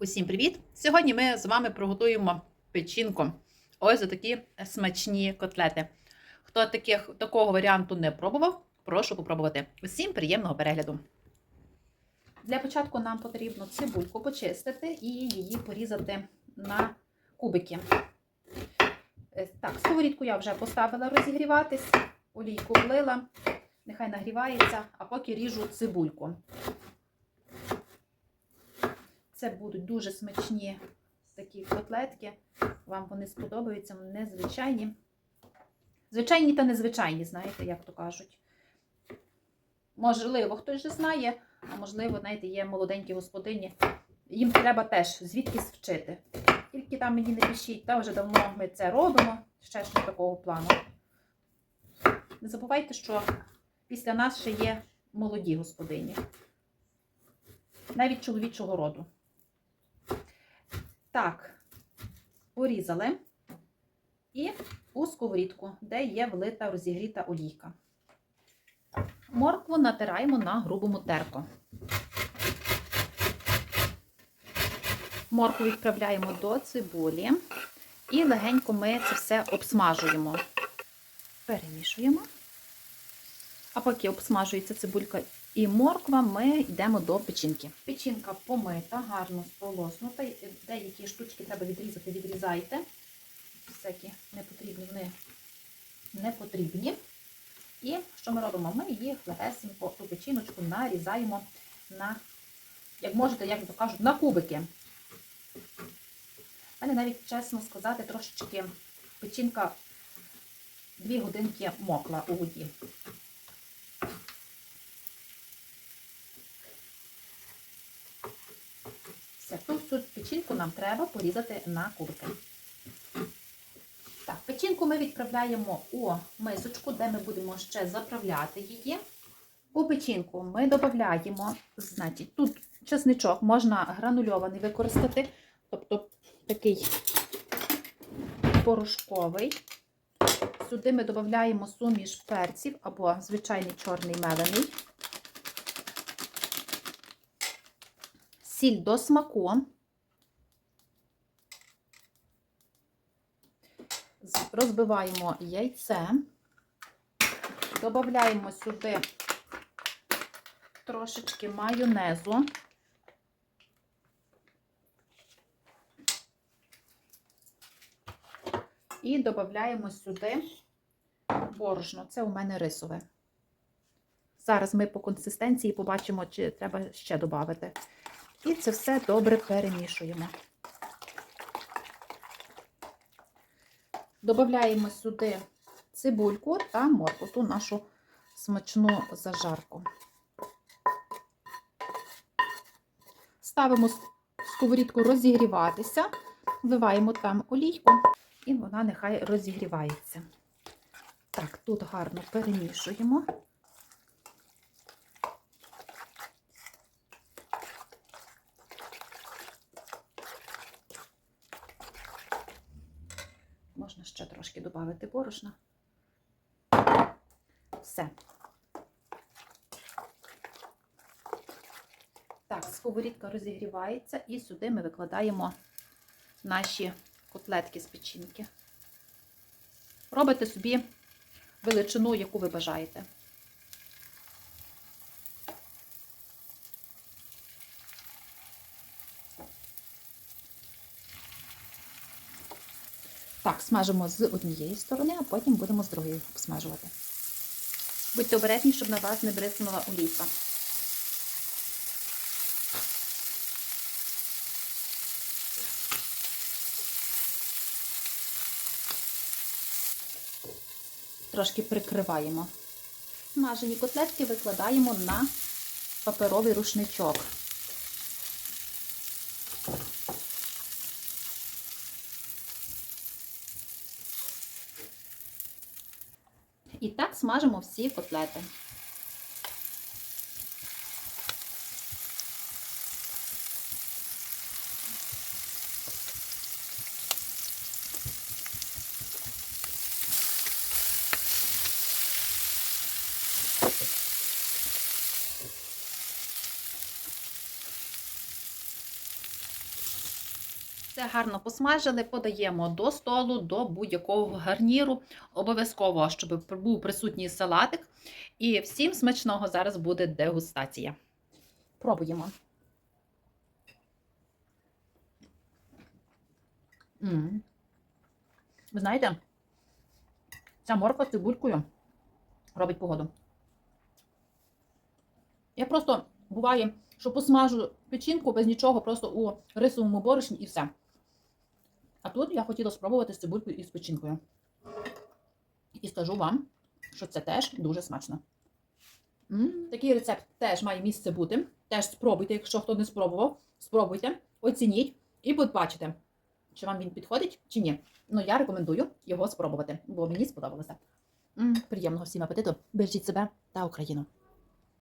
Усім привіт! Сьогодні ми з вами приготуємо печінку. Ось за такі смачні котлети. Хто таких, такого варіанту не пробував, прошу попробувати. Усім приємного перегляду. Для початку нам потрібно цибульку почистити і її порізати на кубики. Е, Так, сковорідку я вже поставила розігріватись, олійку влила, нехай нагрівається, а поки ріжу цибульку. Це будуть дуже смачні такі котлетки. Вам вони сподобаються, незвичайні. Звичайні та незвичайні, знаєте, як то кажуть. Можливо, хтось вже знає, а можливо, знаєте, є молоденькі господині. Їм треба теж звідкись вчити. Тільки там мені не пишіть, та вже давно ми це робимо, ще ж не такого плану. Не забувайте, що після нас ще є молоді господині. Навіть чоловічого роду. Так, порізали і у сковорідку, де є влита розігріта олійка. Моркву натираємо на грубому терку. Моркву відправляємо до цибулі і легенько ми це все обсмажуємо. Перемішуємо. А поки обсмажується цибулька і морква, ми йдемо до печінки. Печінка помита, гарно сполоснута. Деякі штучки треба відрізати, відрізайте. Всякі не потрібні, вони не потрібні. І що ми робимо? Ми їх легесенько ту печіночку нарізаємо на, як можете, як то кажуть, на кубики. У мене навіть, чесно сказати, трошечки печінка 2 годинки мокла у воді. Все, ту всю печінку нам треба порізати на кубики. Так, печінку ми відправляємо у мисочку, де ми будемо ще заправляти її. У печінку ми додаємо, значить, тут чесничок можна гранульований використати, тобто такий порошковий. Сюди ми додаємо суміш перців або звичайний чорний мелений. Сіль до смаку. Розбиваємо яйце, додаємо сюди трошечки майонезу. І додаємо сюди борошно. Це у мене рисове. Зараз ми по консистенції побачимо, чи треба ще додати. І це все добре перемішуємо. Додаємо сюди цибульку та морку, ту нашу смачну зажарку. Ставимо сковорідку розігріватися, вливаємо там олійку, і вона нехай розігрівається. Так, тут гарно перемішуємо. Можна ще трошки додати борошна. Все. Так, сковорідка розігрівається, і сюди ми викладаємо наші котлетки з печінки. Робите собі величину, яку ви бажаєте. Так, смажимо з однієї сторони, а потім будемо з другої обсмажувати. Будьте обережні, щоб на вас не бризнула олійка. Трошки прикриваємо. Смажені котлетки викладаємо на паперовий рушничок. І так смажимо всі котлети. Все гарно посмажили, подаємо до столу, до будь-якого гарніру. Обов'язково, щоб був присутній салатик. І всім смачного зараз буде дегустація. Пробуємо. Ви знаєте, ця морква з цибулькою робить погоду. Я просто буває, що посмажу печінку без нічого, просто у рисовому борошні і все. А тут я хотіла спробувати з цибулькою і з печінкою. І скажу вам, що це теж дуже смачно. м Такий рецепт теж має місце бути. Теж спробуйте, якщо хто не спробував, спробуйте, оцініть і побачите, чи вам він підходить, чи ні. Ну, я рекомендую його спробувати, бо мені сподобалося. м Приємного всім апетиту. Бережіть себе та Україну.